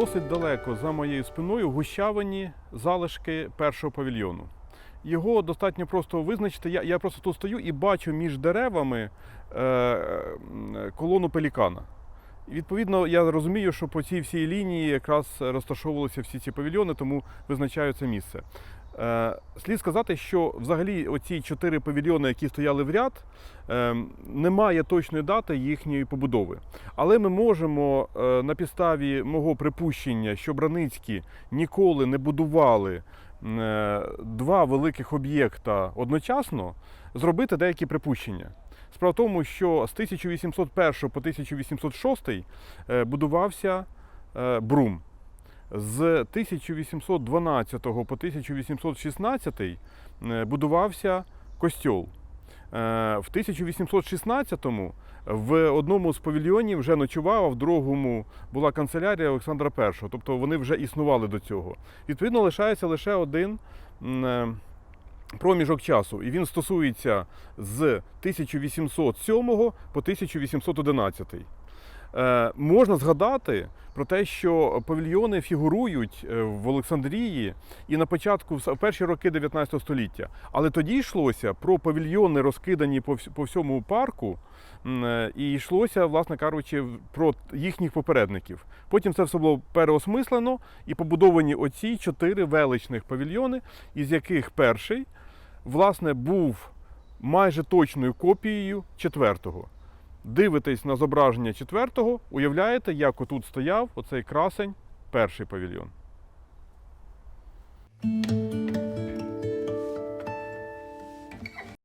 досить далеко за моєю спиною гущавині залишки першого павільйону. Його достатньо просто визначити. Я, я просто тут стою і бачу між деревами е, колону пелікана. І відповідно, я розумію, що по цій всій лінії якраз розташовувалися всі ці павільйони, тому визначаю це місце. Е, слід сказати, що взагалі оці чотири павільйони, які стояли в ряд, е, немає точної дати їхньої побудови. Але ми можемо е, на підставі мого припущення, що Браницькі ніколи не будували е, два великих об'єкта одночасно, зробити деякі припущення. Справа в тому, що з 1801 по 1806 е, будувався Брум. З 1812 по 1816 е, будувався костьол. Е, В 1816-му в одному з павільйонів вже ночував, а в другому була канцелярія Олександра І. Тобто вони вже існували до цього. Відповідно, лишається лише один е, проміжок часу, і він стосується з 1807 по 1811. Е, можна згадати про те, що павільйони фігурують е, в Олександрії і на початку в перші роки 19 століття. Але тоді йшлося про павільйони, розкидані по всьому парку, е, і йшлося, власне кажучи, про їхніх попередників. Потім це все було переосмислено і побудовані оці чотири величних павільйони, із яких перший, власне, був майже точною копією четвертого. Дивитесь на зображення четвертого, уявляєте, як отут стояв оцей красень, перший павільйон.